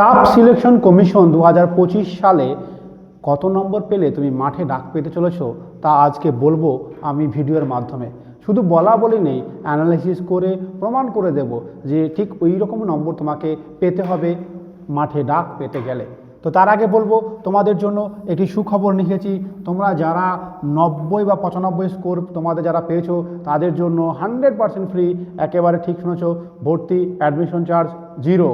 Staff selection commission দু হাজার পঁচিশ সালে কত নম্বর পেলে তুমি মাঠে ডাক পেতে চলেছো তা আজকে বলব আমি ভিডিওর মাধ্যমে। শুধু বলা বলি নেই অ্যানালাইসিস করে, প্রমাণ করে দেব যে ঠিক ওই রকম নম্বর তোমাকে পেতে হবে মাঠে ডাক পেতে গেলে। তো তার আগে বলব, তোমাদের জন্য একটি সুখবর লিখেছি, তোমরা যারা নব্বই বা পঁচানব্বই স্কোর তোমাদের যারা পেয়েছ, তাদের জন্য হান্ড্রেড পার্সেন্ট ফ্রি একেবারে ঠিক শুনেছ, ভর্তি অ্যাডমিশন চার্জ জিরো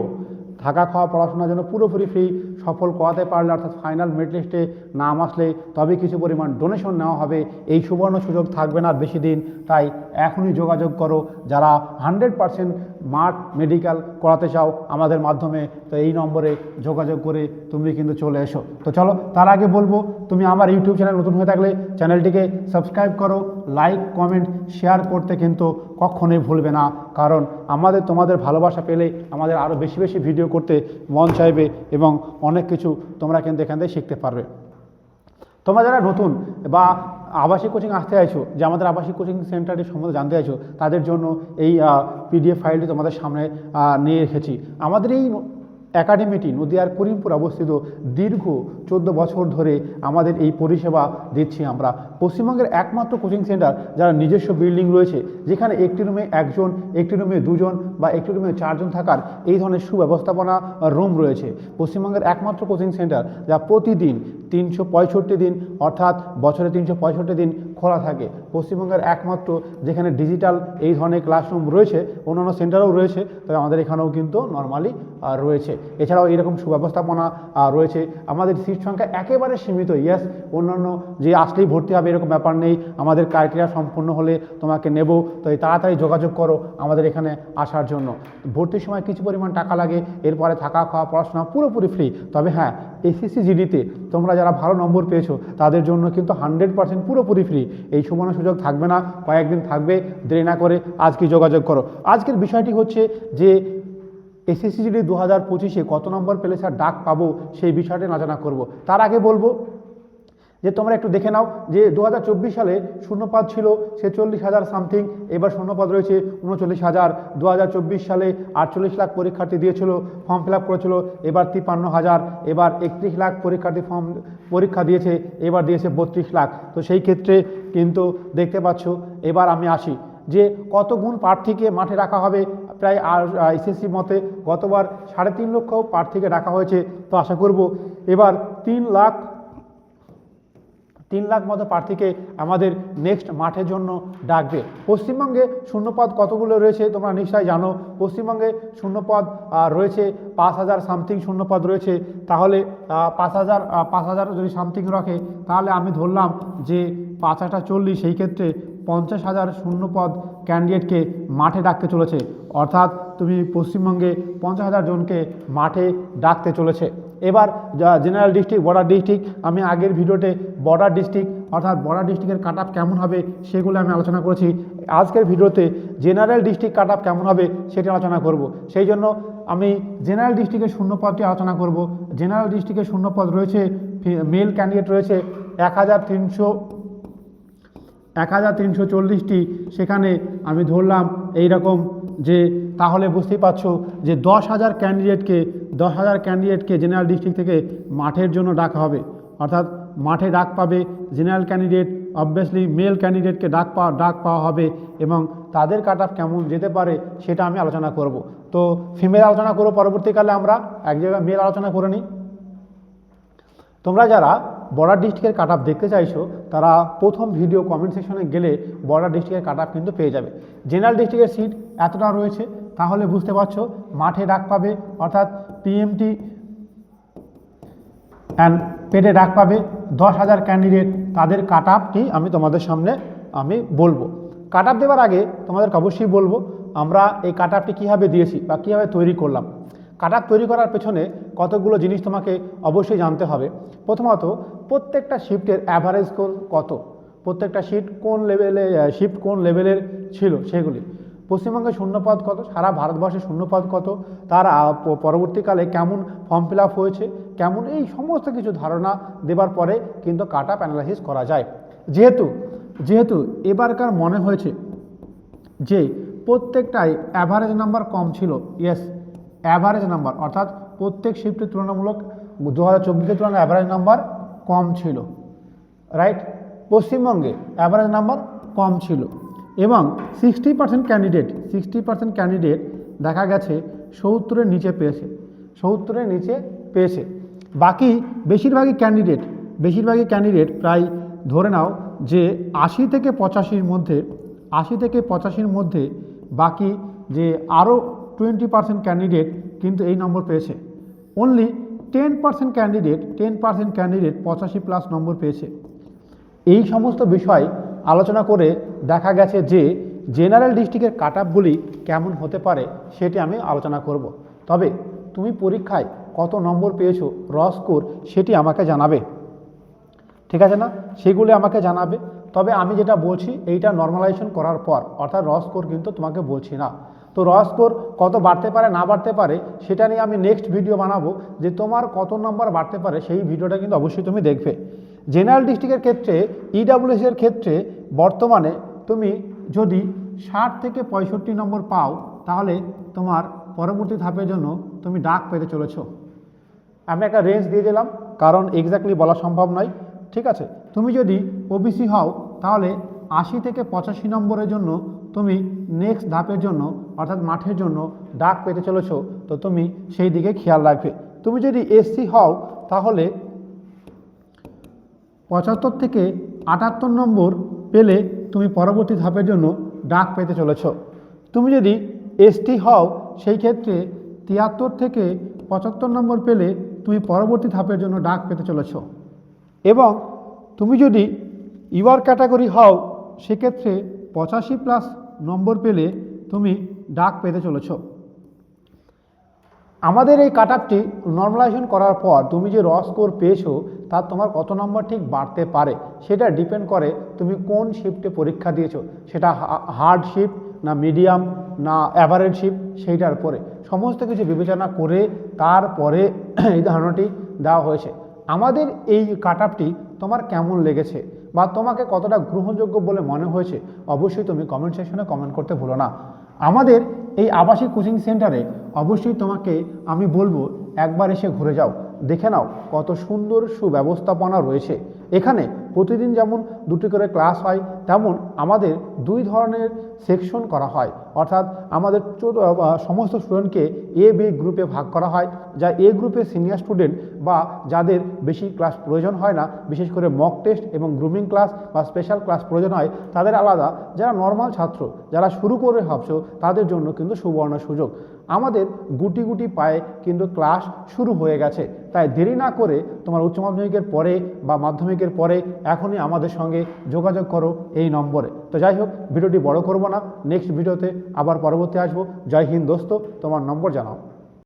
থাকা খাওয়া পড়াশোনার জন্য পুরোপুরি ফ্রি সফল করাতে পারলে অর্থাৎ ফাইনাল মেরিট লিস্টে নাম আসলে তবে কিছু পরিমাণ ডোনেশন নেওয়া হবে। এই সুবর্ণ সুযোগ থাকবে না বেশি দিন। তাই এখনই যোগাযোগ করো। যারা হান্ড্রেড পারসেন্ট মাঠ মেডিকেল করাতে চাও আমাদের মাধ্যমে, তো এই নম্বরে যোগাযোগ করে তুমি কিন্তু চলে এসো। তো চলো, তার আগে বলব, তুমি আমার ইউটিউব চ্যানেল নতুন হয়ে থাকলে চ্যানেলটিকে সাবস্ক্রাইব করো লাইক কমেন্ট শেয়ার করতে কিন্তু কখনোই ভুলবে না। কারণ আমাদের, তোমাদের ভালোবাসা পেলে আমাদের আরও বেশি বেশি ভিডিও করতে মন চাইবে এবং অনেক কিছু তোমরা কিন্তু এখান থেকে শিখতে পারবে। তোমরা যারা নতুন বা আবাসিক কোচিং আসতে আছো যে আমাদের আবাসিক কোচিং সেন্টারটি সম্বন্ধে জানতে আছো তাদের জন্য এই পিডিএফ ফাইলটি তোমাদের সামনে নিয়ে রেখেছি। আমাদের এই একাডেমিটি নদিয়ার করিমপুর অবস্থিত দীর্ঘ চোদ্দ বছর ধরে আমাদের এই পরিষেবা দিচ্ছি আমরা। পশ্চিমবঙ্গের একমাত্র কোচিং সেন্টার যারা নিজস্ব বিল্ডিং রয়েছে, যেখানে একটি রুমে একজন, একটি রুমে দুজন বা একটি রুমে চারজন থাকার এই ধরনের সুব্যবস্থাপনা রুম রয়েছে। পশ্চিমবঙ্গের একমাত্র কোচিং সেন্টার যা প্রতিদিন তিনশো পঁয়ষট্টি দিন অর্থাৎ বছরে তিনশো পঁয়ষট্টি দিন খোলা থাকে। পশ্চিমবঙ্গের একমাত্র যেখানে ডিজিটাল এই ধরনের ক্লাসরুম রয়েছে, অন্যান্য সেন্টারেও রয়েছে, তবে আমাদের এখানেও কিন্তু নর্মালি রয়েছে। এছাড়াও এরকম সুব্যবস্থাপনা রয়েছে। আমাদের সিট সংখ্যা একেবারে সীমিত। ইয়েস অন্যান্য যে আসলেই ভর্তি হবে এরকম ব্যাপার নেই। আমাদের ক্রাইটেরিয়া সম্পূর্ণ হলে তোমাকে নেব। তো তাড়াতাড়ি যোগাযোগ করো আমাদের এখানে আসার জন্য। ভর্তির সময় কিছু পরিমাণ টাকা লাগে, এরপরে থাকা খাওয়া, পড়াশোনা পুরোপুরি ফ্রি তবে হ্যাঁ এসএসসি জিডিতে তোমরা যারা ভালো নম্বর পেয়েছ, তাদের জন্য কিন্তু হান্ড্রেড পার্সেন্ট পুরোপুরি ফ্রি এই সুবর্ণ সুযোগ থাকবে না, কয়েকদিন থাকবে, দেরি না করে আজকে যোগাযোগ করো। আজকের বিষয়টি হচ্ছে যে এসএসসি জিডি দু হাজার পঁচিশে কত নম্বর পেলে স্যার ডাক পাবো সেই বিষয়টি আলোচনা করব। তার আগে বলব যে তোমরা একটু দেখে নাও যে দু হাজার চব্বিশ সালে শূন্যপাত ছিল ছেচল্লিশ হাজার সামথিং, এবার শূন্যপাত রয়েছে উনচল্লিশ হাজার। দু সালে আটচল্লিশ লাখ পরীক্ষার্থী দিয়েছিল, ফর্ম ফিল আপ করেছিল, এবার তিপ্পান্ন হাজার। এবার একত্রিশ লাখ পরীক্ষার্থী ফর্ম, পরীক্ষা দিয়েছে, এবার দিয়েছে বত্রিশ লাখ। তো সেই ক্ষেত্রে কিন্তু দেখতে পাচ্ছ, এবার আমি আসি। যে কত গুণ প্রার্থীকে মাঠে রাখা হবে, প্রায় আর এসএসসি মতে গতবার সাড়ে তিন লক্ষ প্রার্থীকে রাখা হয়েছে, তো আশা করব এবার তিন লাখ তিন লাখ মতো প্রার্থীকে আমাদের নেক্সট মাঠের জন্য ডাকবে। পশ্চিমবঙ্গে শূন্যপদ কতগুলো রয়েছে তোমরা নিশ্চয়ই জানো। পশ্চিমবঙ্গে শূন্যপদ রয়েছে পাঁচ হাজার সামথিং শূন্যপদ রয়েছে। তাহলে পাঁচ হাজার পাঁচ হাজার যদি সামথিং রাখে, তাহলে আমি ধরলাম যে পাঁচ আটা চল্লিশ, সেই ক্ষেত্রে পঞ্চাশ হাজার শূন্যপদ ক্যান্ডিডেটকে মাঠে ডাকতে চলেছে। অর্থাৎ তুমি পশ্চিমবঙ্গে পঞ্চাশ হাজার জনকে মাঠে ডাকতে চলেছে। এবার জেনারেল ডিস্ট্রিক্ট, বর্ডার ডিস্ট্রিক্ট, আমি আগের ভিডিওতে বর্ডার ডিস্ট্রিক্ট, অর্থাৎ বর্ডার ডিস্ট্রিক্টের কাট আপ কেমন হবে সেগুলো আমি আলোচনা করেছি। আজকের ভিডিওতে জেনারেল ডিস্ট্রিক্ট কাট আপ কেমন হবে সেটি আলোচনা করব। সেই জন্য আমি জেনারেল ডিস্ট্রিক্টের শূন্যপদটি আলোচনা করব। জেনারেল ডিস্ট্রিক্টের শূন্যপদ রয়েছে মেল ক্যান্ডিডেট রয়েছে এক হাজার তিনশো এক হাজার তিনশো চল্লিশটি, সেখানে আমি ধরলাম এই রকম যে, তাহলে বুঝতেই পারছ যে দশ হাজার ক্যান্ডিডেটকে দশ হাজার ক্যান্ডিডেটকে জেনারেল ডিস্ট্রিক্ট থেকে মাঠের জন্য ডাকা হবে। অর্থাৎ মাঠে ডাক পাবে জেনারেল ক্যান্ডিডেট অবভিয়াসলি মেল ক্যান্ডিডেটকে ডাক পাওয়া ডাক পাওয়া হবে এবং তাদের কাট কেমন যেতে পারে সেটা আমি আলোচনা করব। তো ফিমেল আলোচনা করব পরবর্তীকালে আমরা এক জায়গায় মেল আলোচনা করে নিই। তোমরা যারা বর্ডার ডিস্ট্রিক্টের কাট দেখতে চাইছো, তারা প্রথম ভিডিও কমেন্ট সেকশনে গেলে বর্ডার ডিস্ট্রিক্টের কাট কিন্তু পেয়ে যাবে। জেনারেল ডিস্ট্রিক্টের সিট এতটা রয়েছে, তাহলে বুঝতে পারছ, মাঠে ডাক পাবে, অর্থাৎ পিএমটি অ্যান্ড পেটে ডাক পাবে, দশ হাজার ক্যান্ডিডেট তাদের কাট আমি তোমাদের সামনে আমি বলব। কাট দেওয়ার আগে তোমাদেরকে অবশ্যই বলব, আমরা এই কাট আপটি কীভাবে দিয়েছি বা কীভাবে তৈরি করলাম। কাট তৈরি করার পেছনে কতগুলো জিনিস তোমাকে অবশ্যই জানতে হবে। প্রথমত, প্রত্যেকটা শিফটের অ্যাভারেজ স্কোর কত? প্রত্যেকটা শিফট কোন লেভেলে শিফট কোন লেভেলের ছিল সেগুলি। পশ্চিমবঙ্গে শূন্যপদ কত? সারা ভারতবর্ষে শূন্যপদ কত? তার পরবর্তীকালে কেমন ফর্ম ফিল হয়েছে? কেমন? এই সমস্ত কিছু ধারণা দেবার পরে কিন্তু কাট আপ অ্যানালাইসিস করা যায়। যেহেতু যেহেতু এবারকার মনে হয়েছে যে প্রত্যেকটাই অ্যাভারেজ নাম্বার কম ছিল ইয়েস অ্যাভারেজ নাম্বার অর্থাৎ প্রত্যেক শিফটের তুলনামূলক দু হাজার চব্বিশের তুলনায় অ্যাভারেজ নাম্বার কম ছিল রাইট পশ্চিমবঙ্গে অ্যাভারেজ নাম্বার কম ছিল এবং sixty percent candidate sixty percent candidate দেখা গেছে সত্তরের নিচে পেয়েছে, সত্তরের নিচে পেয়েছে। বাকি বেশিরভাগই ক্যান্ডিডেট বেশিরভাগই ক্যান্ডিডেট প্রায় ধরে নাও যে আশি থেকে পঁচাশির মধ্যে, আশি থেকে পঁচাশির মধ্যে বাকি যে আরও টোয়েন্টি পার্সেন্ট ক্যান্ডিডেট কিন্তু এই নম্বর পেয়েছে। Only ten percent candidate ten percent candidate পঁচাশি প্লাস নম্বর পেয়েছে। এই সমস্ত বিষয় আলোচনা করে দেখা গেছে যে জেনারেল ডিস্ট্রিক্টের কাট আপগুলি কেমন হতে পারে সেটি আমি আলোচনা করব। তবে তুমি পরীক্ষায় কত নম্বর পেয়েছ র স্কোর সেটি আমাকে জানাবে। ঠিক আছে না? সেগুলি আমাকে জানাবে। তবে আমি যেটা বলছি, এইটা নর্মালাইজেশন করার পর, অর্থাৎ র স্কোর কিন্তু তোমাকে বলছি না। তো র স্কোর কত বাড়তে পারে, না বাড়তে পারে, সেটা নিয়ে আমি নেক্সট ভিডিও বানাবো যে তোমার কত নম্বর বাড়তে পারে, সেই ভিডিওটা কিন্তু অবশ্যই তুমি দেখবে। জেনারেল ডিস্ট্রিক্টের ক্ষেত্রে ইডাব্লিউএস এর ক্ষেত্রে বর্তমানে তুমি যদি ষাট থেকে পঁয়ষট্টি নম্বর পাও, তাহলে তোমার পরবর্তী ধাপের জন্য তুমি ডাক পেতে চলেছো। আমি একটা রেঞ্জ দিয়ে দিলাম, কারণ এক্স্যাক্টলি বলা সম্ভব নয়, ঠিক আছে? তুমি যদি ওবিসি হও তাহলে আশি থেকে পঁচাশি নম্বরের জন্য তুমি নেক্সট ধাপের জন্য, অর্থাৎ মাঠের জন্য ডাক পেতে চলেছো, তো তুমি সেই দিকে খেয়াল রাখবে। তুমি যদি এসসি হও, তাহলে পঁচাত্তর থেকে আটাত্তর নম্বর পেলে তুমি পরবর্তী ধাপের জন্য ডাক পেতে চলেছ। তুমি যদি এসটি হও, সেই ক্ষেত্রে তিয়াত্তর থেকে পঁচাত্তর নম্বর পেলে তুমি পরবর্তী ধাপের জন্য ডাক পেতে চলেছ। এবং তুমি যদি ইউআর ক্যাটাগরি হও, সেক্ষেত্রে পঁচাশি প্লাস নম্বর পেলে তুমি ডাক পেতে চলেছ। আমাদের এই কাট আপটি নর্মালাইজেশন করার পর তুমি যে র স্কোর পেয়েছ, তার তোমার কত নম্বর ঠিক বাড়তে পারে, সেটা ডিপেন্ড করে তুমি কোন শিফটে পরীক্ষা দিয়েছ। সেটা হার্ড শিফট না মিডিয়াম না অ্যাভারেজ শিফট সেইটার পরে সমস্ত কিছু বিবেচনা করে তারপরে এই ধারণাটি দেওয়া হয়েছে। আমাদের এই কাট আপটি তোমার কেমন লেগেছে বা তোমাকে কতটা গ্রহণযোগ্য বলে মনে হয়েছে, অবশ্যই তুমি কমেন্ট সেকশনে কমেন্ট করতে ভুলো না। আমাদের এই আবাসিক কোচিং সেন্টারে অবশ্যই তোমাকে আমি বলব, একবার এসে ঘুরে যাও, দেখে নাও কত সুন্দর সুব্যবস্থাপনা রয়েছে। এখানে প্রতিদিন যেমন দুটি করে ক্লাস হয় তেমন আমাদের দুই ধরনের সেকশন করা হয়। অর্থাৎ আমাদের সমস্ত স্টুডেন্টকে এ বি গ্রুপে ভাগ করা হয়। যা এ গ্রুপে সিনিয়র স্টুডেন্ট বা যাদের বেশি ক্লাস প্রয়োজন হয় না, বিশেষ করে মক টেস্ট এবং গ্রুমিং ক্লাস বা স্পেশাল ক্লাস প্রয়োজন হয়, তাদের আলাদা। যারা নর্মাল ছাত্র, যারা শুরু করে ভাবছ, তাদের জন্য কিন্তু সুবর্ণ সুযোগ। আমাদের গুটি গুটি পায়ে কিন্তু ক্লাস শুরু হয়ে গেছে। তাই দেরি না করে তোমার উচ্চ মাধ্যমিকের পরে বা মাধ্যমিকের পরে এখনই আমাদের সঙ্গে যোগাযোগ করো এই নম্বরে। তো যাই হোক, ভিডিওটি বড় করব না। নেক্সট ভিডিওতে আবার পরবর্তী আসব। জয় হিন্দ দোস্ত, তোমার নম্বর জানাও।